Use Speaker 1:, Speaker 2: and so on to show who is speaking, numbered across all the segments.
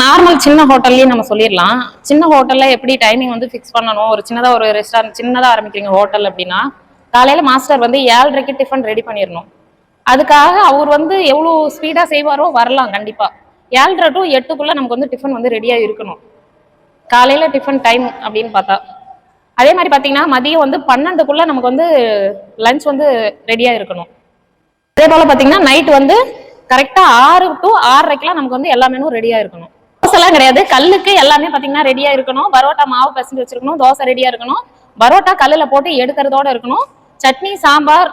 Speaker 1: Normal சின்ன ஹோட்டல்லையும் நம்ம சொல்லிடலாம். சின்ன ஹோட்டல்ல எப்படி டைமிங் வந்து ஃபிக்ஸ் பண்ணணும்? ஒரு சின்னதா ஒரு ரெஸ்டாரண்ட் சின்னதா ஆரம்பிக்கிறீங்க ஹோட்டல் அப்படின்னா காலையில மாஸ்டர் வந்து ஏழரைக்கு டிஃபன் ரெடி பண்ணிடணும். அதுக்காக அவர் வந்து எவ்வளோ ஸ்பீடா செய்வாரோ வரலாம் கண்டிப்பா. ஏழரை டு எட்டுக்குள்ள நமக்கு வந்து டிஃபன் வந்து ரெடியா இருக்கணும். காலையில டிஃபன் டைம் அப்படின்னு பார்த்தா. அதே மாதிரி பாத்தீங்கன்னா மதியம் வந்து பன்னெண்டுக்குள்ள நமக்கு வந்து லஞ்ச் வந்து ரெடியா இருக்கணும். அதே போல பாத்தீங்கன்னா நைட் வந்து கரெக்டா ஆறு டு ஆறரைக்கெல்லாம் நமக்கு வந்து எல்லா மெனும் ரெடியா இருக்கணும். தோசைலாம் கிடையாது. கல்லுக்கு எல்லாமே பார்த்தீங்கன்னா ரெடியாக இருக்கணும். பரோட்டா மாவு பிசைஞ்சு வச்சிருக்கணும். தோசை ரெடியாக இருக்கணும். பரோட்டா கல்லில் போட்டு எடுக்கிறதோட இருக்கணும். சட்னி சாம்பார்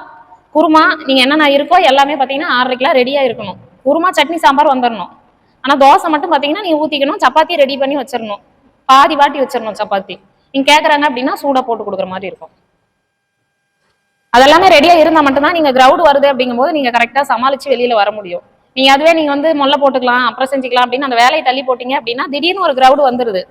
Speaker 1: குருமா நீங்கள் என்னென்ன இருக்கோ எல்லாமே பார்த்தீங்கன்னா ஆறரை கிலோ ரெடியாக இருக்கணும். குருமா சட்னி சாம்பார் வந்துடணும் ஆனால் தோசை மட்டும் பார்த்தீங்கன்னா நீங்கள் ஊற்றிக்கணும் சப்பாத்தி ரெடி பண்ணி வச்சிடணும் பாதி வாட்டி வச்சிடணும் சப்பாத்தி. நீங்கள் கேட்குறாங்க அப்படின்னா சூடாக போட்டு கொடுக்குற மாதிரி இருக்கும். அதெல்லாமே ரெடியாக இருந்தால் மட்டும்தான் நீங்கள் க்ரௌடு வருது அப்படிங்கும்போது நீங்கள் கரெக்டாக சமாளித்து வெளியில் வர முடியும். நீங்க அதுவே நீங்க வந்து முல்லை போட்டுக்கலாம் அப்புறம் செஞ்சுக்கலாம் அப்படின்னு அந்த வேலையை தள்ளி போட்டீங்க அப்படின்னா திடீர்னு ஒரு கிரவுட் வந்துருது.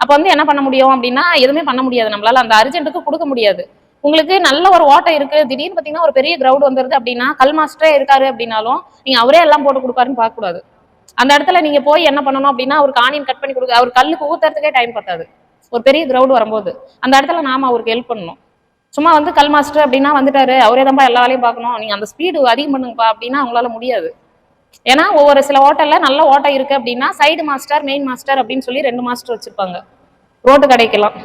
Speaker 1: அப்ப வந்து என்ன பண்ண முடியும் அப்படின்னா எதுவுமே பண்ண முடியாது நம்மளால. அந்த அர்ஜென்ட்டுக்கு கொடுக்க முடியாது. உங்களுக்கு நல்ல ஒரு ஓட்டம் இருக்கு. திடீர்னு பாத்தீங்கன்னா ஒரு பெரிய கிரவுட் வந்துருது அப்படின்னா கல் மாஸ்டரே இருக்காரு அப்படின்னாலும் நீங்க அவரே எல்லாம் போட்டு கொடுப்பாருன்னு பார்க்க கூடாது அந்த இடத்துல நீங்க போய் என்ன பண்ணணும் அப்படின்னா அவருக்கு ஆனியன் கட் பண்ணி கொடுக்க அவர் கல்லுக்கு ஊத்துறதுக்கே டைம் பத்தாது. ஒரு பெரிய கிரவுட் வரும்போது. அந்த இடத்துல நாம அவருக்கு ஹெல்ப் பண்ணணும். சும்மா வந்து கல் மாஸ்டர் அப்படின்னா வந்துட்டாரு. அவரே தான்ப்பா எல்லா வேலையும் பார்க்கணும். நீங்க அந்த ஸ்பீடு அதிகம் பண்ணுங்கப்பா அப்படின்னா அவங்களால முடியாது. ஏன்னா ஒவ்வொரு சில ஓட்டல்ல நல்ல ஓட்டம் இருக்கு அப்படின்னா சைடு மாஸ்டர் மெயின் மாஸ்டர் அப்படின்னு சொல்லி ரெண்டு மாஸ்டர் வச்சிருப்பாங்க. ரோட்டு கடைக்கெல்லாம்.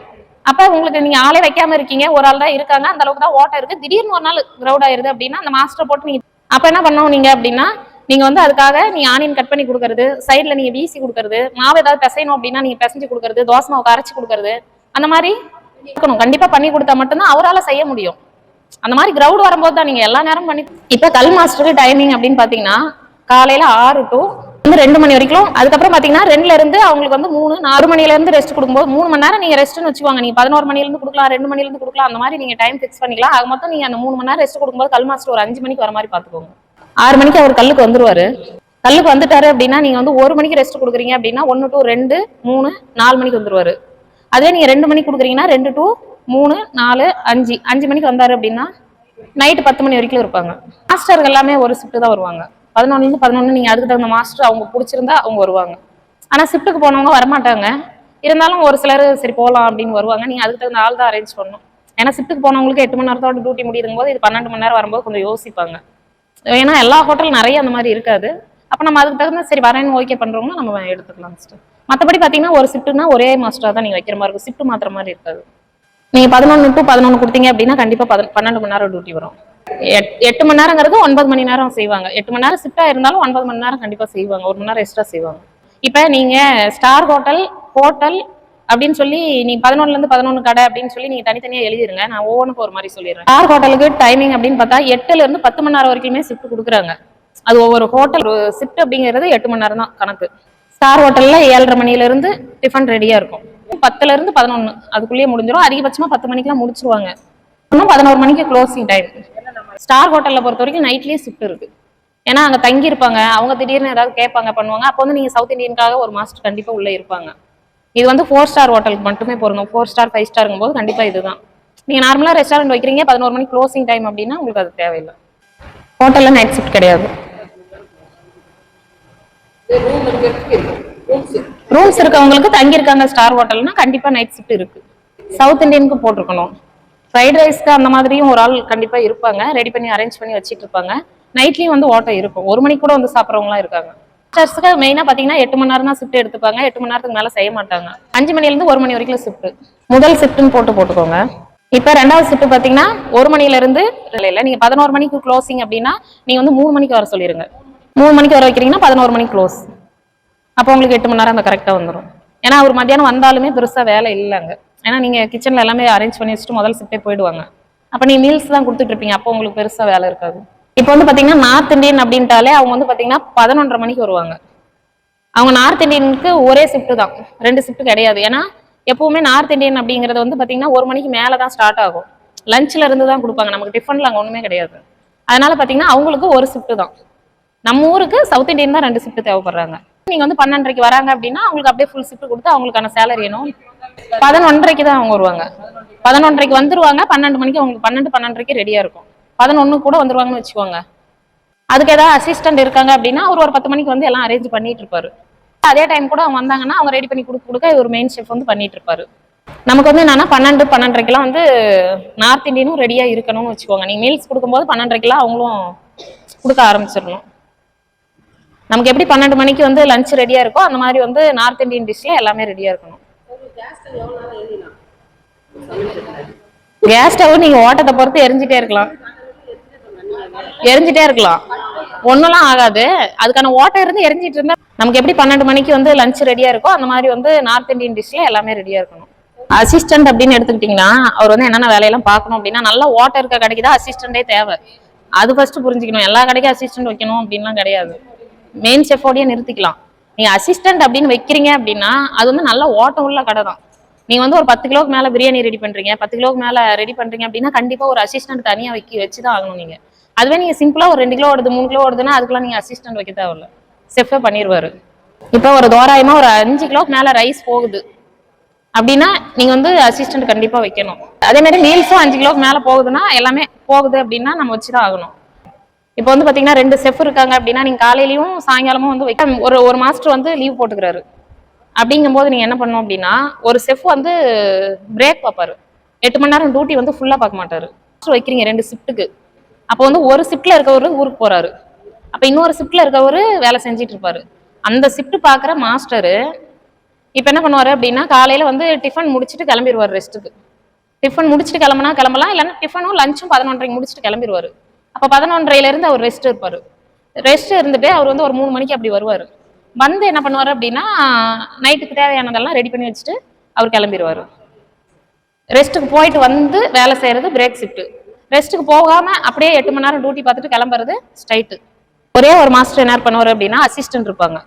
Speaker 1: அப்ப உங்களுக்கு நீங்க ஆளே வைக்காம இருக்கீங்க ஒரு ஆள் தான் இருக்காங்க அந்த அளவுக்கு தான் ஓட்டம் இருக்கு. திடீர்னு ஒரு நாள் கிரௌட் ஆயிருது அப்படின்னா அந்த மாஸ்டர் போட்டு நீங்க அப்ப என்ன பண்ணணும் நீங்க அப்படின்னா நீங்க வந்து அதுக்காக நீங்க ஆனியன் கட் பண்ணி கொடுக்கறது சைடுல நீங்க வீசி கொடுக்கறது மாவு ஏதாவது பிசையணும் அப்படின்னா நீங்க பிசைஞ்சு கொடுக்கறது தோசை மாவு கரைச்சு கொடுக்கறது அந்த மாதிரி இருக்கணும். கண்டிப்பா பண்ணி கொடுத்தா மட்டும்தான் அவரால செய்ய முடியும். அந்த மாதிரி க்ரௌட் வரும்போது தான் நீங்க எல்லா நேரம் பண்ணி இப்ப கல் மாஸ்டருக்கு டைமிங் அப்படின்னு பாத்தீங்கன்னா காலையில ஆறு டு வந்து ரெண்டு மணி வரைக்கும். அதுக்கப்புறம் பாத்தீங்கன்னா ரெண்டுல இருந்து அவங்களுக்கு வந்து மூணு நாலு மணில இருந்து ரெஸ்ட் கொடுக்கும்போது மூணு மணி நேரம் நீங்க ரெஸ்ட்னு வச்சுக்கோங்க. நீங்க பதினோரு மணில இருந்து கொடுக்கலாம் ரெண்டு மணில இருந்து கொடுக்கலாம் அந்த மாதிரி நீங்க டைம் ஃபிக்ஸ் பண்ணிக்கலாம். அது மொத்தம் நீங்க அந்த மூணு மணி நேரம் ரெஸ்ட் கொடுக்கும்போது கல் மாஸ்டர் ஒரு அஞ்சு மணிக்கு வர மாதிரி பாத்துக்கோங்க. ஆறு மணிக்கு அவர் கல்லுக்கு வந்துருவாரு. கல்லுக்கு வந்துட்டாரு அப்படின்னா நீங்க வந்து ஒரு மணிக்கு ரெஸ்ட் கொடுக்குறீங்க அப்படின்னா ஒன்னு டு ரெண்டு மூணு நாலு மணிக்கு வந்துருவாரு. அதே நீங்க ரெண்டு மணிக்கு கொடுக்குறீங்கன்னா ரெண்டு டு மூணு நாலு அஞ்சு அஞ்சு மணிக்கு வந்தாரு அப்படின்னா நைட்டு பத்து மணி வரைக்கும் இருப்பாங்க. மாஸ்டர்கள் எல்லாமே ஒரு ஷிஃப்ட் தான் வருவாங்க. பதினொன்னுலேருந்து பதினொன்று நீங்கள் அதுக்கு தகுந்த மாஸ்டர் அவங்க பிடிச்சிருந்தா அவங்க வருவாங்க. ஆனால் ஷிஃப்ட்டுக்கு போனவங்க வரமாட்டாங்க. இருந்தாலும் ஒரு சிலர் சரி போகலாம் அப்படின்னு வருவாங்க. நீங்கள் அதுக்கு தகுந்த ஆள் தான் அரேஞ்ச் பண்ணணும். ஏன்னா ஷிஃப்ட்டுக்கு போனவங்களுக்கு எட்டு மணி நேரத்தோட டியூட்டி முடியுதுங்க போது இது பன்னெண்டு மணி நேரம் வரும்போது கொஞ்சம் யோசிப்பாங்க. ஏன்னா எல்லா ஹோட்டலும் நிறைய அந்த மாதிரி இருக்காது. அப்போ நம்ம அதுக்கு தகுந்த சரி வரேன்னு ஓகே பண்ணுறவங்களும் நம்ம எடுத்துக்கலாம் சிஸ்டர் மற்றபடி பார்த்தீங்கன்னா ஒரு ஷிஃப்ட்னா ஒரே மாஸ்டராக தான் நீங்கள் வைக்கிற மாதிரி இருக்கும். ஷிஃப்ட் மாத்திர மாதிரி இருக்காது. நீங்கள் பதினொன்று டு பதினொன்று கொடுத்தீங்க அப்படின்னா கண்டிப்பாக பத பன்னெண்டு மணி நேரம் டியூட்டி வரும். எட்டு மணி நேரங்கிறது ஒன்பது மணி நேரம் செய்வாங்க. எட்டு மணி நேரம் ஷிஃப்டாக இருந்தாலும் ஒன்பது மணி நேரம் கண்டிப்பாக செய்வாங்க. ஒரு மணி நேரம் எக்ஸ்ட்ரா செய்வாங்க. இப்போ நீங்கள் ஸ்டார் ஹோட்டல் ஹோட்டல் அப்படின்னு சொல்லி நீ பதினொன்னுல இருந்து பதினொன்று கடை அப்படின்னு சொல்லி நீங்க தனித்தனியா எழுதிருங்க. நான் ஒவ்வொன்றுக்கு ஒரு மாதிரி சொல்லிடுறேன். ஸ்டார் ஹோட்டலுக்கு டைமிங் அப்படின்னு பார்த்தா எட்டுல இருந்து பத்து மணி நேரம் வரைக்குமே ஷிஃப்ட் கொடுக்குறாங்க. அது ஒவ்வொரு ஹோட்டல் ஷிஃப்ட் அப்படிங்கிறது எட்டு மணி நேரம் தான் கணக்கு. ஸ்டார் ஹோட்டல்ல ஏழரை மணில இருந்து டிஃபன் ரெடியா இருக்கும். பத்துல இருந்து பதினொன்னு அதுக்குள்ளேயே முடிஞ்சிடும் அதிகபட்சமா பத்து மணிக்கெல்லாம் முடிச்சிருவாங்க. இன்னும் பதினோரு மணிக்கு க்ளோசிங் டைம் ஸ்டார் ஹோட்டல்ல பொறுத்த வரைக்கும் நைட்லயே ஷிஃப்ட் இருக்கு. ஏன்னா அங்க தங்கி இருப்பாங்க அவங்க திடீர்னு ஏதாவது கேட்பாங்க பண்ணுவாங்க. அப்போ வந்து நீங்க சவுத் இந்தியனுக்காக ஒரு மாஸ்டர் கண்டிப்பா உள்ள இருப்பாங்க. இது வந்து ஃபோர் ஸ்டார் ஹோட்டலுக்கு மட்டுமே பொருந்தும். ஃபோர் ஸ்டார் ஃபைவ் ஸ்டாருங்கும் போது கண்டிப்பா இதுதான். நீங்க நார்மலா ரெஸ்டாரண்ட் வைக்கிறீங்க பதினோரு மணிக்கு க்ளோசிங் டைம் அப்படின்னா உங்களுக்கு அது தேவையில்லை. ஹோட்டல்ல நைட் ஷிஃப்ட் கிடையாது. ரூம்ஸ் இருக்கவங்களுக்கு தங்கி இருக்காங்க ஸ்டார் ஹோட்டல்னா கண்டிப்பா நைட் ஷிஃப்ட் இருக்கு. சவுத் இந்தியனுக்கு போட்டிருக்கணும். ஃப்ரைட் ரைஸ்க்கு அந்த மாதிரியும் ஒரு ஆள் கண்டிப்பாக இருப்பாங்க. ரெடி பண்ணி அரேஞ்ச் பண்ணி வச்சுட்டு இருப்பாங்க நைட்லேயும் வந்து ஓட்டம் இருக்கும். ஒரு மணிக்கு கூட வந்து சாப்பிட்றவங்களாம் இருக்காங்க. மாஸ்டர்ஸ்க்கு மெயினாக பார்த்தீங்கன்னா எட்டு மணி நேரம் தான் ஷிஃப்ட் எடுத்துப்பாங்க. எட்டு மணி நேரத்துக்கு மேலே செய்ய மாட்டாங்க. அஞ்சு மணிலேருந்து ஒரு மணி வரைக்கும் ஷிஃப்ட் முதல் ஷிஃப்ட்னு போட்டு போட்டுக்கோங்க. இப்போ ரெண்டாவது ஷிஃப்ட் பார்த்தீங்கன்னா ஒரு மணிலேருந்து இல்லை இல்லை நீங்கள் பதினோரு மணிக்கு க்ளோசிங் அப்படின்னா நீங்கள் வந்து மூணு மணிக்கு வர சொல்லிடுங்க மூணு மணிக்கு வர வைக்கிறீங்கன்னா பதினோரு மணிக்கு க்ளோஸ் அப்போ உங்களுக்கு எட்டு மணி நேரம் அந்த கரெக்டாக வந்துடும் ஏன்னா அவர் மத்தியானம் வந்தாலுமே பெருசாக வேலை இல்லைங்க ஏன்னா நீங்கள் கிச்சனில் எல்லாமே அரேஞ்ச் பண்ணி வச்சுட்டு முதல் ஷிஃப்டே போயிடுவாங்க. அப்போ நீ மீல்ஸ் தான் கொடுத்துட்ருப்பீங்க அப்போ உங்களுக்கு பெருசாக வேலை இருக்காது. இப்போ வந்து பார்த்தீங்கன்னா நார்த் இந்தியன் அப்படின்ட்டாலே அவங்க வந்து பார்த்தீங்கன்னா பதினொன்றரை மணிக்கு வருவாங்க. அவங்க நார்த் இந்தியனுக்கு ஒரே ஷிஃப்ட்டு தான். ரெண்டு ஷிஃப்ட் கிடையாது. ஏன்னா எப்பவுமே நார்த் இந்தியன் அப்படிங்கிறது வந்து பார்த்தீங்கன்னா ஒரு மணிக்கு மேலே தான் ஸ்டார்ட் ஆகும். லஞ்சில் இருந்து தான் கொடுப்பாங்க. நமக்கு டிஃபனில் அங்கே ஒன்றுமே கிடையாது. அதனால பார்த்தீங்கன்னா அவங்களுக்கு ஒரு ஷிஃப்ட்டு தான். நம்ம ஊருக்கு சவுத் இந்தியன் தான் ரெண்டு ஷிஃப்ட் தேவைப்படுறாங்க. நீங்க வந்து பன்னெண்டரைக்கு வராங்க அப்படின்னா அவங்களுக்கு அப்படியே ஃபுல் ஷிஃப்ட் கொடுத்து அவங்களுக்கான சேலரி வேணும் பதினொன்றரைக்கு தான் அவங்க வருவாங்க. பதினொன்றரைக்கு வந்துருவாங்க பன்னெண்டு மணிக்கு அவங்களுக்கு பன்னெண்டு பன்னெண்டரைக்கு ரெடியா இருக்கும். பதினொன்னு கூட வந்துருவாங்கன்னு வச்சுக்கோங்க. அதுக்கு ஏதாவது அசிஸ்டன்ட் இருக்காங்க அப்படின்னா ஒரு ஒரு பத்து மணிக்கு வந்து எல்லாம் அரேஞ்ச் பண்ணிட்டு இருப்பாரு. அதே டைம் கூட அவங்க வந்தாங்கன்னா அவங்க ரெடி பண்ணி கொடுக்க கொடுக்க ஒரு மெயின் ஷெஃப் வந்து பண்ணிட்டு இருப்பாரு. நமக்கு வந்து என்னன்னா பன்னெண்டு பன்னெண்டரைக்கெல்லாம் வந்து நார்த் இந்தியனும் ரெடியா இருக்கணும்னு வச்சுக்கோங்க. நீங்க மீல்ஸ் கொடுக்கும்போது பன்னெண்டரைக்கெல்லாம் அவங்களும் கொடுக்க ஆரம்பிச்சிடணும். நமக்கு எப்படி பன்னெண்டு மணிக்கு வந்து லஞ்ச் ரெடியா இருக்கோ அந்த மாதிரி வந்து நார்த் இந்தியன் டிஷ்ல எல்லாமே ரெடியா இருக்கணும். கேஸ் ஸ்டவ் நீங்க ஓட்டத்தை பொறுத்து எரிஞ்சிட்டே இருக்கலாம். எரிஞ்சிட்டே இருக்கலாம். ஒண்ணுலாம் ஆகாது. அதுக்கான ஓட்டம் இருந்து எரிஞ்சிட்டு இருந்தா நமக்கு எப்படி பன்னெண்டு மணிக்கு வந்து லஞ்ச் ரெடியா இருக்கோ அந்த மாதிரி வந்து நார்த் இந்தியன் டிஷ்ல எல்லாமே ரெடியா இருக்கணும். அசிஸ்டன்ட் அப்படின்னு எடுத்துக்கிட்டீங்கன்னா அவர் வந்து என்னென்ன வேலையெல்லாம் பார்க்கணும் அப்படின்னா நல்ல ஓட்டம் இருக்க கடைக்கு தான் அசிஸ்டண்டே தேவை. அது ஃபர்ஸ்ட் புரிஞ்சுக்கணும். எல்லா கடைக்கும் அசிஸ்டன்ட் வைக்கணும் அப்படின்லாம் கிடையாது. மெயின் செஃபோடையே நிறுத்திக்கலாம். நீங்க அசிஸ்டன்ட் அப்படின்னு வைக்கிறீங்க அப்படின்னா அது வந்து நல்ல ஓட்டம் உள்ள கடை தான். நீங்க வந்து ஒரு பத்து கிலோக்கு மேல பிரியாணி ரெடி பண்றீங்க பத்து கிலோக்கு மேல ரெடி பண்றீங்க அப்படின்னா கண்டிப்பா ஒரு அசிஸ்டன்ட் தனியா வைக்க வச்சுதான் ஆகணும் நீங்க. அதுவே நீங்க சிம்பிளா ஒரு ரெண்டு கிலோ வருது மூணு கிலோ வருதுன்னா அதுக்கெல்லாம் நீங்க அசிஸ்டன்ட் வைக்க தேவையில்ல. செஃபே பண்ணிடுவாரு இப்போ ஒரு தோராயமா ஒரு அஞ்சு கிலோக்கு மேல ரைஸ் போகுது அப்படின்னா நீங்க வந்து அசிஸ்டன்ட் கண்டிப்பா வைக்கணும். அதே மாதிரி மீல்ஸும் அஞ்சு கிலோக்கு மேல போகுதுன்னா எல்லாமே போகுது அப்படின்னா நம்ம வச்சுதான் ஆகணும். இப்போ வந்து பார்த்தீங்கன்னா ரெண்டு செஃப் இருக்காங்க அப்படின்னா நீங்கள் காலையிலையும் சாயங்காலமும் வந்து வைக்க ஒரு ஒரு மாஸ்டர் வந்து லீவ் போட்டுக்கிறாரு. அப்படிங்கும்போது நீங்கள் என்ன பண்ணணும் அப்படின்னா ஒரு செஃப் வந்து பிரேக் பார்ப்பாரு. எட்டு மணி நேரம் டியூட்டி வந்து ஃபுல்லாக பார்க்க மாட்டார். மாஸ்டர் வைக்கிறீங்க ரெண்டு ஷிஃப்ட்டுக்கு அப்போ வந்து ஒரு ஷிஃப்ட்ல இருக்கவர் ஊருக்கு போகிறாரு அப்போ இன்னொரு ஷிஃப்ட்ல இருக்கவர் வேலை செஞ்சுட்டு இருப்பாரு. அந்த ஷிஃப்ட் பார்க்குற மாஸ்டரு இப்போ என்ன பண்ணுவார் அப்படின்னா காலையில் வந்து டிஃபன் முடிச்சுட்டு கிளம்பிடுவார் ரெஸ்ட்டுக்கு டிஃபன் முடிச்சுட்டு கிளம்புனா கிளம்பலாம் இல்லைன்னா டிஃபனும் லஞ்சும் பதினொன்றரைக்கு முடிச்சுட்டு கிளம்பிடுவார் அப்போ பதினொன்றரைல இருந்து அவர் ரெஸ்ட் இருப்பாரு. ரெஸ்ட் இருந்துட்டு அவர் வந்து ஒரு மூணு மணிக்கு அப்படி வருவார். வந்து என்ன பண்ணுவார் அப்படின்னா நைட்டுக்கு தேவையானதெல்லாம் ரெடி பண்ணி வச்சுட்டு அவர் கிளம்பிடுவார் ரெஸ்ட்டுக்கு போயிட்டு வந்து வேலை செய்யறது பிரேக் ஷிஃப்ட்டு ரெஸ்ட்டுக்கு போகாமல் அப்படியே எட்டு மணி நேரம் டியூட்டி பார்த்துட்டு கிளம்புறது ஸ்ட்ரைட்டு ஒரே ஒரு மாஸ்டர் என்ன பண்ணுவார் அப்படின்னா அசிஸ்டன்ட் இருப்பாங்க.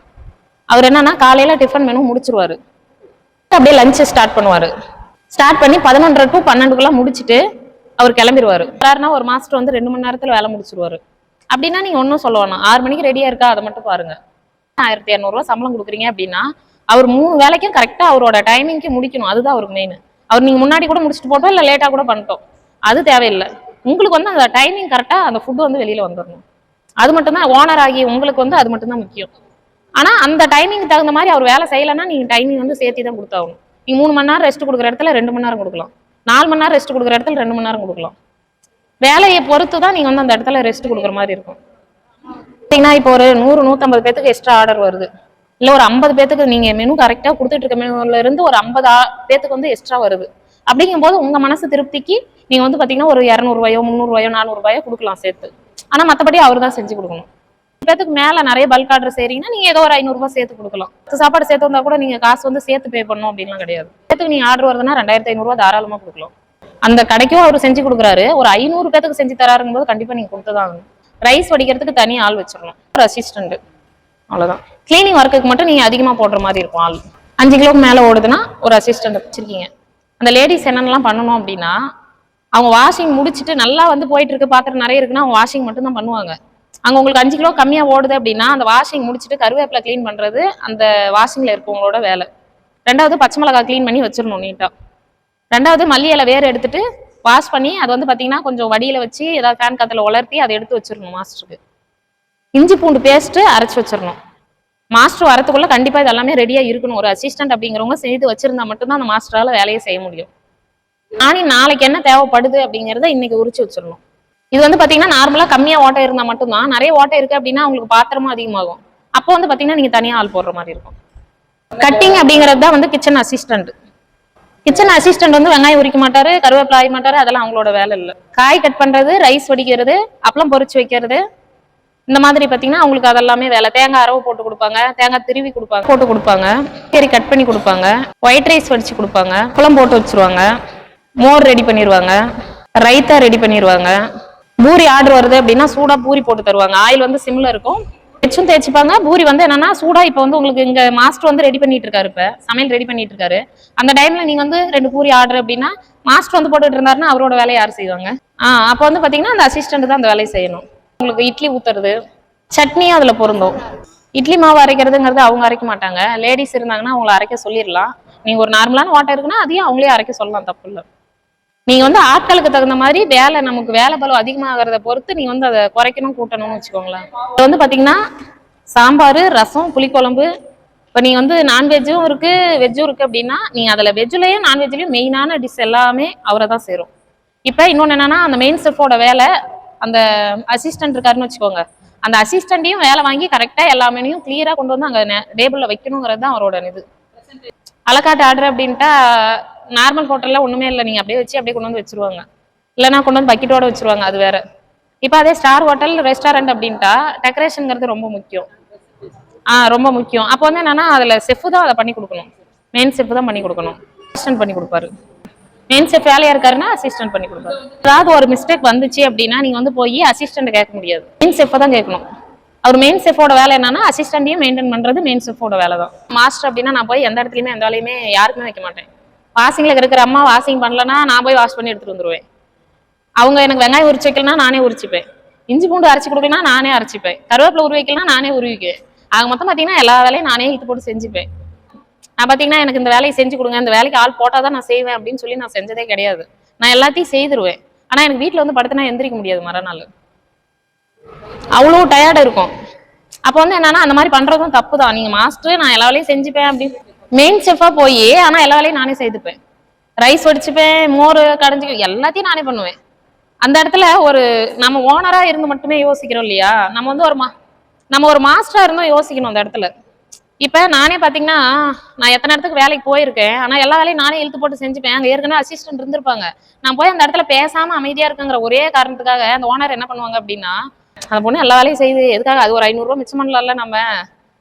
Speaker 1: அவர் என்னன்னா காலையில் டிஃபன் மெனு முடிச்சிருவாரு. அப்படியே லஞ்சை ஸ்டார்ட் பண்ணுவார். ஸ்டார்ட் பண்ணி பதினொன்றரை டு பன்னெண்டுக்குள்ளே முடிச்சுட்டு அவர் கிளம்பிடுவாரு யாருன்னா ஒரு மாஸ்டர் வந்து ரெண்டு மணி நேரத்துல வேலை முடிச்சிருவாரு. அப்படின்னா நீங்க ஒன்றும் சொல்ல வேணாம். ஆறு மணிக்கு ரெடியா இருக்கா அதை மட்டும் பாருங்க. ஆயிரத்தி இரநூறுவா சம்பளம் கொடுக்குறீங்க அப்படின்னா அவர் மூணு வேலைக்கும் கரெக்டாக அவரோட டைமிங்க்கு முடிக்கணும். அதுதான் அவருக்கு மெயின் அவர் நீங்கள் முன்னாடி கூட முடிச்சுட்டு போட்டோம் இல்லை லேட்டாக கூட பண்ணிட்டோம். அது தேவையில்லை. உங்களுக்கு வந்து அந்த டைமிங் கரெக்டாக அந்த ஃபுட்டு வந்து வெளியில் வந்துடணும் அது மட்டும்தான் ஓனர் ஆகி உங்களுக்கு வந்து அது மட்டும்தான் முக்கியம். ஆனால் அந்த டைமிங் தகுந்த மாதிரி அவர் வேலை செய்யலைன்னா நீங்கள் டைமிங் வந்து சேர்த்து தான் கொடுத்தாகணும். நீங்க மூணு மணி நேரம் ரெஸ்ட் கொடுக்குற இடத்துல ரெண்டு மணி நேரம் கொடுக்கலாம். நாலு மணி நேரம் ரெஸ்ட் கொடுக்குற இடத்துல ரெண்டு மணி நேரம் கொடுக்கலாம். வேலையை பொறுத்து தான் நீங்கள் வந்து அந்த இடத்துல ரெஸ்ட் கொடுக்குற மாதிரி இருக்கும். பார்த்தீங்கன்னா இப்போ ஒரு நூறு நூற்றம்பது பேத்துக்கு எக்ஸ்ட்ரா ஆர்டர் வருது. இல்லை ஒரு ஐம்பது பேத்துக்கு நீங்கள் மெனு கரெக்டாக கொடுத்துட்டு இருக்க மெனுல இருந்து ஒரு ஐம்பது பேத்துக்கு வந்து எக்ஸ்ட்ரா வருது. அப்படிங்கும்போது உங்கள் மனசு திருப்திக்கு நீங்கள் வந்து பார்த்தீங்கன்னா ஒரு இரநூறுவாயோ முந்நூறுவாயோ நானூறுபாயோ கொடுக்கலாம் சேர்த்து. ஆனால் மற்றபடி அவர் தான் செஞ்சு கொடுக்கணும். பேத்துக்கு மேல நிறைய பல்க் ஆர்டர் செய்றீங்கன்னா நீங்க ஏதோ ஒரு ஐநூறுபா சேர்த்து கொடுக்கலாம். சாப்பாடு சேர்த்து வந்தா கூட நீங்க காசு வந்து சேர்த்து பே பண்ணும் அப்படின்லாம் கிடையாது. சேர்த்துக்கு நீங்க ஆர்டர் வருதுன்னா ரெண்டாயிரத்தி ஐநூறுபா தாராளமா கொடுக்கலாம். அந்த கடைக்கும் அவர் செஞ்சு கொடுக்குறாரு. ஒரு ஐநூறு பேத்துக்கு செஞ்சு தராருங்கும் போது கண்டிப்பா நீங்க கொடுத்துதான் ஆகணும். ரைஸ் வடிக்கிறதுக்கு தனி ஆள் வச்சிடணும். ஒரு அசிஸ்டன்ட் அவ்வளவுதான். கிளீனிங் ஒர்க்குக்கு மட்டும் நீங்க அதிகமா போடுற மாதிரி இருக்கும் ஆள். அஞ்சு கிலோக்கு மேல ஓடுதுன்னா ஒரு அசிஸ்டன்ட் வச்சிருக்கீங்க. அந்த லேடிஸ் என்னென்னலாம் பண்ணணும் அப்படின்னா அவங்க வாஷிங் முடிச்சுட்டு நல்லா வந்து போயிட்டு இருக்கு பாத்திரம் நிறைய இருக்குன்னா அவங்க வாஷிங் மட்டும் தான் பண்ணுவாங்க. அங்கே உங்களுக்கு அஞ்சு கிலோ கம்மியாக ஓடுது அப்படின்னா அந்த வாஷிங் முடிச்சுட்டு கருவேப்பிலை க்ளீன் பண்ணுறது அந்த வாஷிங்கில் இருக்கவங்களோட வேலை. ரெண்டாவது பச்சை மிளகாய் க்ளீன் பண்ணி வச்சிடணும் நீட்டாக ரெண்டாவது மல்லி இலை வேறு எடுத்துட்டு வாஷ் பண்ணி அது வந்து பார்த்தீங்கன்னா கொஞ்சம் வடியில் வச்சு ஏதாவது ஃபேன் காத்தில் உலர்த்தி அதை எடுத்து வச்சிடணும் மாஸ்டருக்கு இஞ்சி பூண்டு பேஸ்ட்டு அரைச்சி வச்சிடணும். மாஸ்டர் வரத்துக்குள்ள கண்டிப்பாக இது எல்லாமே இருக்கணும். ஒரு அசிஸ்டன்ட் அப்படிங்கிறவங்க செய்து வச்சிருந்தா மட்டும்தான் அந்த மாஸ்டரால் வேலையை செய்ய முடியும். ஆனி நாளைக்கு என்ன தேவைப்படுது அப்படிங்கிறத இன்னைக்கு உரிச்சு வச்சிடணும். இது வந்து பாத்தீங்கன்னா நார்மலா கம்மியா ஓட்டை இருந்தா மட்டும்தான். நிறைய ஓட்டை இருக்கு அப்படின்னா உங்களுக்கு பாத்திரமும் அதிகமாகும். அப்போ வந்து பாத்தீங்கன்னா நீங்க தனியா ஆள் போடுற மாதிரி இருக்கும். கட்டிங் அப்படிங்கிறது தான் வந்து கிச்சன் அசிஸ்டன்ட் கிச்சன் அசிஸ்டன்ட் வந்து வெங்காயம் உரிக்க மாட்டாரு கருவேப்பிலை ஆய மாட்டாரு அதெல்லாம் அவங்களோட வேலை இல்லை. காய் கட் பண்றது ரைஸ் வடிக்கிறது அப்பளம் பொறிச்சு வைக்கிறது. இந்த மாதிரி பார்த்தீங்கன்னா அவங்களுக்கு அதெல்லாமே வேலை. தேங்காய் அரவு போட்டு கொடுப்பாங்க தேங்காய் திருவி கொடுப்பாங்க போட்டு கொடுப்பாங்க. கறி கட் பண்ணி கொடுப்பாங்க. ஒயிட் ரைஸ் வடிச்சு கொடுப்பாங்க. குழம்பு போட்டு வச்சிருவாங்க. மோர் ரெடி பண்ணிடுவாங்க ரைத்தா ரெடி பண்ணிடுவாங்க பூரி ஆர்டர் வருது அப்படின்னா சூடா பூரி போட்டு தருவாங்க. ஆயில் வந்து சிம்ல இருக்கும். வச்சும் தேய்ச்சிப்பாங்க. பூரி வந்து என்னன்னா சூடா இப்போ வந்து உங்களுக்கு இங்க மாஸ்டர் வந்து ரெடி பண்ணிட்டு இருக்காரு இப்ப. சமையல் ரெடி பண்ணிட்டு இருக்காரு. அந்த டைம்ல நீங்க வந்து ரெண்டு பூரி ஆர்டர் அப்படின்னா மாஸ்டர் வந்து போட்டுட்டு இருந்தாருன்னா அவரோட வேலையை யார் செய்வாங்க? ஆஹ் அப்போ வந்து பாத்தீங்கன்னா அந்த அசிஸ்டன்ட் தான் அந்த வேலையை செய்யணும். உங்களுக்கு இட்லி ஊத்துறது சட்னியும் அதுல பொருந்தும். இட்லி மாவு அரைக்கிறதுங்கிறது அவங்க அரைக்க மாட்டாங்க. லேடிஸ் இருந்தாங்கன்னா அவங்கள அரைக்க சொல்லிடலாம். நீங்க ஒரு நார்மலான வாட்டர் இருக்குன்னா அதையும் அவங்களே அரைக்க சொல்லலாம் தப்பு இல்லை. நீங்க வந்து ஆட்களுக்கு தகுந்த மாதிரி வேலை நமக்கு வேலை பலம் அதிகமாகிறத பொறுத்து நீங்க வந்து அதை குறைக்கணும் கூட்டணும்னு வச்சுக்கோங்களேன். இது வந்து பார்த்தீங்கன்னா சாம்பார் ரசம் புளிக்குழம்பு இப்போ நீங்கள் வந்து நான்வெஜ்ஜும் இருக்கு வெஜ்ஜும் இருக்கு அப்படின்னா நீங்கள் அதில் வெஜ்ஜுலையும் நான்வெஜ்லையும் மெயினான டிஷ் எல்லாமே அவரை தான் சேரும். இப்போ இன்னொன்று என்னன்னா அந்த மெயின் செஃபோட வேலை அந்த அசிஸ்டன்ட் இருக்காருன்னு வச்சுக்கோங்க. அந்த அசிஸ்டண்ட்டையும் வேலை வாங்கி கரெக்டாக எல்லா மெனுவும் கிளியராக கொண்டு வந்து அங்கே டேபிளில் வைக்கணுங்கிறது தான் அவரோட இது. அலக்காட்டு ஆர்டர் அப்படின்ட்டா நார்மல் ஹோட்டலில் ஒன்றுமே இல்லை. நீங்கள் அப்படியே வச்சு அப்படியே கொண்டு வந்து வச்சிருவாங்க. இல்லைனா கொண்டு வந்து பக்கெட்டோட வச்சிருவாங்க. அது வேற. இப்போ அதே ஸ்டார் ஹோட்டல் ரெஸ்டாரண்ட் அப்படின்ட்டா டெக்கரேஷனுங்கிறது ரொம்ப முக்கியம். ஆ ரொம்ப முக்கியம். அப்போ வந்து என்னன்னா அதில் செஃப் தான் அதை பண்ணி கொடுக்கணும். மெயின் செஃப் தான் பண்ணி கொடுக்கணும். அசிஸ்டன்ட் பண்ணி கொடுப்பாரு. மெயின் செஃப் வேலையா இருக்காருன்னா அசிஸ்டன்ட் பண்ணி கொடுப்பாரு. ஏதாவது ஒரு மிஸ்டேக் வந்துச்சு அப்படின்னா நீங்க வந்து போய் அசிஸ்டண்ட் கேட்க முடியாது. மெயின் செஃப்பை தான் கேட்கணும். அவர் மெயின் செஃபோட வேலை என்னன்னா அசிஸ்டண்டையும் மெயின்டைன் பண்ணுறது மெயின் செஃபோட வேலை தான் மாஸ்டர் அப்படின்னா நான் போய் எந்த இடத்துலையுமே எந்த வேலையுமே யாருக்குமே வைக்க மாட்டேன். வாஷிங்கில் இருக்கிற அம்மா வாஷிங் பண்ணலன்னா நான் போய் வாஷ் பண்ணி எடுத்துட்டு வந்துருவேன். அவங்க எனக்கு வெங்காயம் உரிச்சு வைக்கலனா நானே உரிச்சுப்பேன். இஞ்சி பூண்டு அரைச்சி கொடுக்கலனா நானே அரைச்சிப்பேன். கருவேப்பிலை உருவி நானே உருவிக்குவேன். ஆக மொத்தம் பார்த்தீங்கன்னா எல்லா வேலையும் நானே இழுத்து போட்டு செஞ்சுப்பேன். நான் பார்த்தீங்கன்னா எனக்கு இந்த வேலையை செஞ்சு கொடுங்க இந்த வேலைக்கு ஆள் போட்டால் தான் நான் செய்வேன் அப்படின்னு சொல்லி நான் செஞ்சதே கிடையாது. நான் எல்லாத்தையும் செய்திருவேன். ஆனால் எனக்கு வீட்டில் வந்து படுத்துனா எந்திரிக்க முடியாது மறுநாள். அவ்வளோ டயர்டு இருக்கும். அப்போ வந்து என்னன்னா அந்த மாதிரி பண்ணுறதும் தப்பு தான் நீங்கள் மாஸ்டர் நான் எல்லா வேலையும் செஞ்சுப்பேன் அப்படின்னு மெயின் செஃபா போய் ஆனா எல்லா வேலையும் நானே செய்துப்பேன். ரைஸ் வடிச்சுப்பேன் மோர் கடைஞ்சி எல்லாத்தையும் நானே பண்ணுவேன். அந்த இடத்துல ஒரு நம்ம ஓனரா இருந்து மட்டுமே யோசிக்கிறோம் இல்லையா? நம்ம வந்து ஒரு மா நம்ம ஒரு மாஸ்டரா இருந்தும் யோசிக்கணும் அந்த இடத்துல. இப்ப நானே பாத்தீங்கன்னா நான் எத்தனை இடத்துக்கு வேலைக்கு போயிருக்கேன் ஆனா எல்லா வேலையும் நானே இழுத்து போட்டு செஞ்சுப்பேன். அங்க ஏற்கனவே அசிஸ்டன்ட் இருந்திருப்பாங்க. நான் போய் அந்த இடத்துல பேசாம அமைதியா இருக்குங்கிற ஒரே காரணத்துக்காக அந்த ஓனர் என்ன பண்ணுவாங்க அப்படின்னா அந்த பொண்ணு எல்லா வேலையும் செய்யுது எதுக்காக? அது ஒரு ஐநூறுரூவா மிச்சம் பண்ணலாம்ல நம்ம?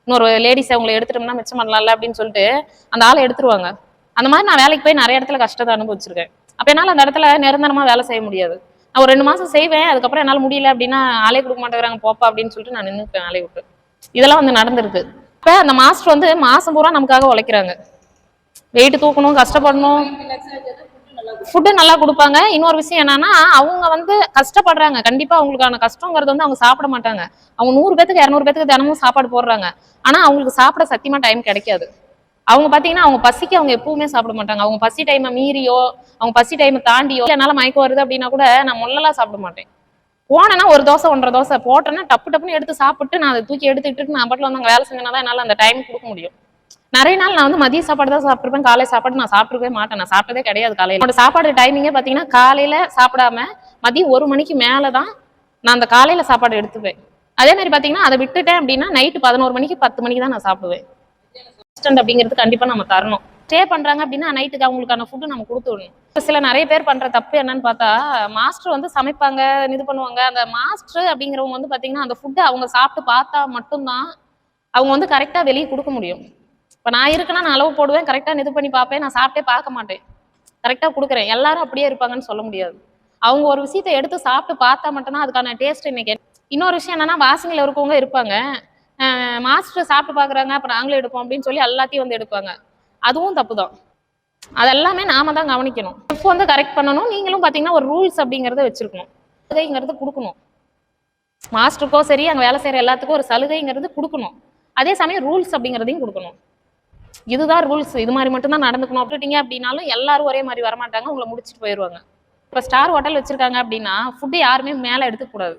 Speaker 1: இன்னொரு லேடிஸ் அவங்களை எடுத்துட்டோம்னா மிச்சம் பண்ணலாம்ல அப்படின்னு சொல்லிட்டு அந்த ஆளை எடுத்துருவாங்க. அந்த மாதிரி நான் வேலைக்கு போய் நிறைய இடத்துல கஷ்டத்தை அனுபவிச்சிருக்கேன். அப்ப என்னால அந்த இடத்துல நிரந்தரமா வேலை செய்ய முடியாது. நான் ஒரு ரெண்டு மாசம் செய்வேன் அதுக்கப்புறம் என்னால முடியல அப்படின்னா ஆளே கொடுக்க மாட்டேங்கிறாங்க போப்பா அப்படின்னு சொல்லிட்டு நான் நின்னுப்பேன் வேலையை விட்டு. இதெல்லாம் வந்து நடந்திருக்கு. இப்ப அந்த மாஸ்டர் வந்து மாசம் பூரா நமக்காக உழைக்கிறாங்க. வெயிட் தூக்கணும் கஷ்டப்படணும். ஃபுட்டு நல்லா கொடுப்பாங்க. இன்னொரு விஷயம் என்னன்னா அவங்க வந்து கஷ்டப்படுறாங்க. கண்டிப்பா அவங்களுக்கான கஷ்டங்கிறது வந்து அவங்க சாப்பிட மாட்டாங்க. அவங்க நூறு பேத்துக்கு இரநூறு பேத்துக்கு தினமும் சாப்பாடு போடுறாங்க. ஆனா அவங்களுக்கு சாப்பிட சத்தியமா டைம் கிடைக்காது. அவங்க பாத்தீங்கன்னா அவங்க பசிக்கு அவங்க எப்பவுமே சாப்பிட மாட்டாங்க. அவங்க பசி டைமை மீறியோ அவங்க பசி டைமை தாண்டியோ இல்ல என்னால மயக்கம் வருது அப்படின்னா கூட நான் முள்ளலாம் சாப்பிட மாட்டேன். போனேன்னா ஒரு தோசை ஒன்றரை தோசை போட்டேன்னா டப்பு டப்புன்னு எடுத்து சாப்பிட்டு நான் அதை தூக்கி எடுத்துக்கிட்டு நான் பாட்டில் வந்து அங்கே வேலை செஞ்சேன்னா தான் என்னால் அந்த டைம் கொடுக்க முடியும். நிறைய நாள் நான் வந்து மதிய சாப்பாடு தான் சாப்பிட்ருப்பேன் காலை சாப்பாடு நான் சாப்பிட்ருக்கவே மாட்டேன். நான் சாப்பிட்டதே கிடையாது காலையில். என்னோட சாப்பாடு டைமிங்கே பார்த்தீங்கன்னா காலையில் சாப்பிடாம மதியம் ஒரு மணிக்கு மேலே தான் நான் அந்த காலையில் சாப்பாடு எடுத்துப்பேன். அதே மாதிரி பார்த்தீங்கன்னா அதை விட்டுட்டேன் அப்படின்னா நைட்டு பதினோரு மணிக்கு பத்து மணிக்கு தான் நான் சாப்பிடுவேன். அசிஸ்டன்ட் அப்படிங்கிறது கண்டிப்பாக நம்ம தரணும். ஸ்டே பண்ணுறாங்க அப்படின்னா நைட்டுக்கு அவங்களுக்கான ஃபுட்டு நம்ம கொடுத்து விடணும். இப்போ சில நிறைய பேர் பண்ணுற தப்பு என்னன்னு பார்த்தா மாஸ்டர் வந்து சமைப்பாங்க இது பண்ணுவாங்க. அந்த மாஸ்டர் அப்படிங்கிறவங்க வந்து பார்த்தீங்கன்னா அந்த ஃபுட்டை அவங்க சாப்பிட்டு பார்த்தா மட்டும்தான் அவங்க வந்து கரெக்டாக வெளியே கொடுக்க முடியும். இப்போ நான் இருக்கேன்னா நான் அளவு போடுவேன் கரெக்டாக இது பண்ணி பார்ப்பேன் நான் சாப்பிட்டே பார்க்க மாட்டேன். கரெக்டாக கொடுக்குறேன். எல்லாரும் அப்படியே இருப்பாங்கன்னு சொல்ல முடியாது. அவங்க ஒரு விஷயத்தை எடுத்து சாப்பிட்டு பார்த்தா மட்டும்தான் அதுக்கான டேஸ்ட் இன்னைக்கு இன்னொரு விஷயம் என்னன்னா வாசனையில் இருக்கவங்க இருப்பாங்க. மாஸ்டர் சாப்பிட்டு பார்க்குறாங்க அப்போ நாங்களும் எடுப்போம் அப்படின்னு சொல்லி எல்லாத்தையும் வந்து எடுப்பாங்க. அதுவும் தப்பு தான் அதெல்லாமே நாம தான் கவனிக்கணும். இப்போ வந்து கரெக்ட் பண்ணணும்? நீங்களும் பார்த்தீங்கன்னா ஒரு ரூல்ஸ் அப்படிங்கிறத வச்சிருக்கணும். சலுகைங்கிறது கொடுக்கணும். மாஸ்டருக்கோ சரி அங்கே வேலை செய்கிற எல்லாத்துக்கும் ஒரு சலுகைங்கிறது கொடுக்கணும். அதே சமயம் ரூல்ஸ் அப்படிங்கிறதையும் கொடுக்கணும். இதுதான் ரூல்ஸ் இது மாதிரி மட்டும்தான் நடந்துக்கணும். அப்படிட்டீங்க அப்படின்னாலும் எல்லாரும் ஒரே மாதிரி வரமாட்டாங்க உங்களை முடிச்சுட்டு போயிடுவாங்க. இப்போ ஸ்டார் ஹோட்டல் வச்சிருக்காங்க அப்படின்னா ஃபுட்டு யாருமே மேலே எடுத்துக்கூடாது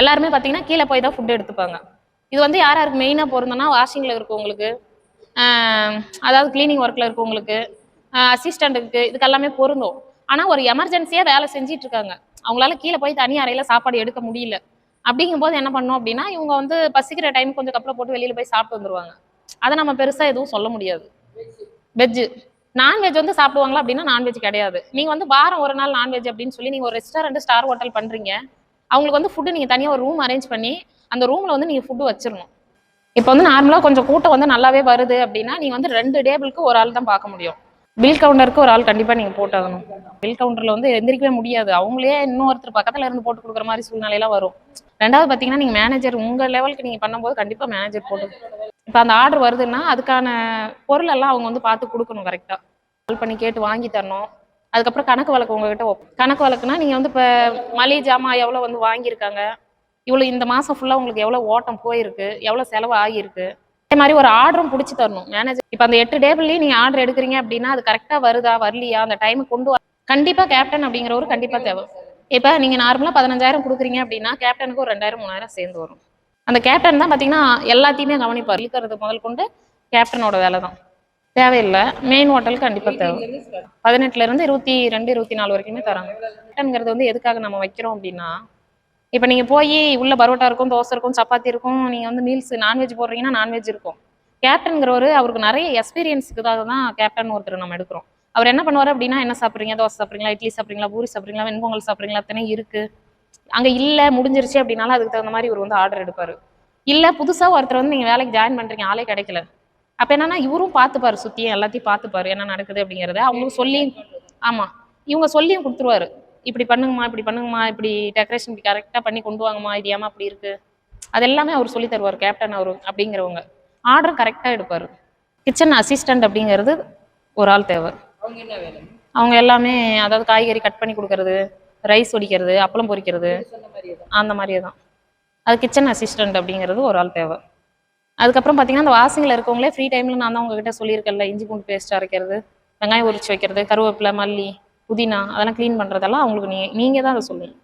Speaker 1: எல்லாருமே பார்த்தீங்கன்னா கீழே போய் தான் ஃபுட்டு எடுத்துப்பாங்க. இது வந்து யார் யாருக்கு மெயினாக பொருந்தோன்னா வாஷிங்கில் இருக்கவங்களுக்கு அதாவது க்ளீனிங் ஒர்க்கில் இருக்கவங்களுக்கு அசிஸ்டண்ட்டுக்கு இதுக்கெல்லாமே பொருந்தும். ஆனால் ஒரு எமர்ஜென்சியாக வேலை செஞ்சிட்டு இருக்காங்க அவங்களால கீழே போய் தனி அறையில் சாப்பாடு எடுக்க முடியல. அப்படிங்கும்போது என்ன பண்ணோம் அப்படின்னா இவங்க வந்து பசிக்கிற டைம் கொஞ்சம் கப்பலை போட்டு வெளியில் போய் சாப்பிட்டு வந்துருவாங்க. அதை நம்ம பெருசாக எதுவும் சொல்ல முடியாது. வெஜ்ஜு நான்வெஜ் வந்து சாப்பிடுவாங்களா அப்படின்னா நான்வெஜ் கிடையாது. நீங்கள் வந்து வாரம் ஒரு நாள் நான்வெஜ் அப்படின்னு சொல்லி நீங்கள் ஒரு ரெஸ்டாரண்ட் ஸ்டார் ஹோட்டல் பண்ணுறீங்க அவங்களுக்கு வந்து ஃபுட்டு நீங்கள் தனியாக ஒரு ரூம் அரேஞ்ச் பண்ணி அந்த ரூமில் வந்து நீங்கள் ஃபுட்டு வச்சிடணும் இப்போ வந்து நார்மலாக கொஞ்சம் கூட்டம் வந்து நல்லாவே வருது அப்படின்னா நீங்கள் வந்து ரெண்டு டேபிளுக்கு ஒரு ஆள் தான் பார்க்க முடியும். பில் கவுண்டருக்கு ஒரு ஆள் கண்டிப்பாக நீங்கள் போட்டாகணும். பில் கவுண்டரில் வந்து எந்திரிக்கவே முடியாது. அவங்களே இன்னொருத்தர் பக்கத்தில் இருந்து போட்டு கொடுக்குற மாதிரி சூழ்நிலையெல்லாம் வரும். ரெண்டாவது பார்த்தீங்கன்னா நீங்கள் மேனேஜர் உங்கள் லெவலுக்கு நீங்கள் பண்ணும்போது கண்டிப்பாக மேனேஜர் போட்டு இப்போ அந்த ஆர்டர் வருதுன்னா அதுக்கான பொருள் எல்லாம் அவங்க வந்து பார்த்து கொடுக்கணும் கரெக்டாக கால் பண்ணி கேட்டு வாங்கி தரணும். அதுக்கப்புறம் கணக்கு வழக்கு உங்ககிட்ட கணக்கு வழக்குனா நீங்கள் வந்து இப்போ மளிகை ஜாமான் எவ்வளோ வந்து வாங்கியிருக்காங்க? இவ்வளோ இந்த மாதம் ஃபுல்லாக உங்களுக்கு எவ்வளோ ஓட்டம் போயிருக்கு? எவ்வளோ செலவு ஆகியிருக்கு? அதே மாதிரி ஒரு ஆர்டரும் பிடிச்சி தரணும். மேனேஜர் இப்போ அந்த எட்டு டேபிள்லேயும் நீங்கள் ஆர்டர் எடுக்கிறீங்க அப்படின்னா அது கரெக்டாக வருதா வரலையா அந்த டைமுக்கு கொண்டு வர கண்டிப்பாக கேப்டன் அப்படிங்கிறவரு கண்டிப்பாக தேவை. இப்போ நீங்கள் நார்மலாக பதினஞ்சாயிரம் கொடுக்குறீங்க அப்படின்னா கேப்டனுக்கு ஒரு ரெண்டாயிரம் மூணாயிரம் சேர்ந்து வரும். அந்த கேப்டன் தான் பார்த்தீங்கன்னா எல்லாத்தையுமே கவனிப்பார். இருக்கிறது முதல் கொண்டு கேப்டனோட வேலை தான். தேவையில்லை. மெயின் ஹோட்டல் கண்டிப்பாக தேவை. பதினெட்டுல இருந்து இருபத்தி ரெண்டு இருபத்தி நாலு வரைக்குமே தராங்க. கேப்டன்ங்கிறது வந்து எதுக்காக நம்ம வைக்கிறோம் அப்படின்னா இப்போ நீங்கள் போய் உள்ள பரோட்டா இருக்கும் தோசை இருக்கும் சப்பாத்தி இருக்கும் நீங்கள் வந்து மீல்ஸ் நான்வெஜ் போடுறீங்கன்னா நான்வெஜ் இருக்கும். கேப்டன்கிறவர் அவருக்கு நிறைய எக்ஸ்பீரியன்ஸுக்காக தான் கேப்டன் ஒருத்தர் நம்ம எடுக்கிறோம். அவர் என்ன பண்ணுவார் அப்படின்னா என்ன சாப்பிட்றீங்க? தோசை சாப்பிட்றீங்களா? இட்லி சாப்பிட்றீங்களா? பூரி சாப்பிட்றீங்களா? வெண்பொங்கல் சாப்பிட்றீங்களா? அத்தனை இருக்கு. அங்கே இல்லை முடிஞ்சிருச்சு அப்படின்னாலும் அதுக்கு தகுந்த மாதிரி இவர் வந்து ஆர்டர் எடுப்பார். இல்லை புதுசாக ஒருத்தர் வந்து நீங்கள் வேலைக்கு ஜாயின் பண்ணுறீங்க ஆளே கிடைக்கல. அப்போ என்னன்னா இவரும் பார்த்துப்பாரு சுற்றியும் எல்லாத்தையும் பார்த்துப்பாரு என்ன நடக்குது அப்படிங்கிறத. அவங்களுக்கு சொல்லி ஆமாம் இவங்க சொல்லியும் கொடுத்துருவாரு. இப்படி பண்ணுங்கம்மா இப்படி பண்ணுங்கம்மா இப்படி டெக்கரேஷன் இப்படி கரெக்டாக பண்ணி கொண்டு வாங்கம்மா இது ஏமா அப்படி இருக்கு? அது எல்லாமே அவர் சொல்லி தருவார் கேப்டன் அவர் அப்படிங்கிறவங்க. ஆர்டர் கரெக்டாக எடுப்பார். கிச்சன் அசிஸ்டன்ட் அப்படிங்கிறது ஒரு ஆள் தேவை.
Speaker 2: அவங்க என்ன வேலை?
Speaker 1: அவங்க எல்லாமே அதாவது காய்கறி கட் பண்ணி கொடுக்கறது ரைஸ் ஒடிக்கிறது அப்பளம் பொரிக்கிறது அந்த மாதிரியே தான். அது கிச்சன் அசிஸ்டன்ட் அப்படிங்கிறது ஒரு ஆள் தேவை. அதுக்கப்புறம் பார்த்தீங்கன்னா அந்த வாசிங்கில் இருக்கவங்களே ஃப்ரீ டைமில் நான் தான் உங்ககிட்ட சொல்லியிருக்கேன்ல இஞ்சி பூண்டு பேஸ்ட் அரைக்கிறது வெங்காயம் உரிச்சு வைக்கிறது கருவேப்பிலை மல்லி புதினா அதெல்லாம் க்ளீன் பண்ணுறதெல்லாம் அவங்களுக்கு நீ நீங்கள் தான் அதை சொல்லணும்.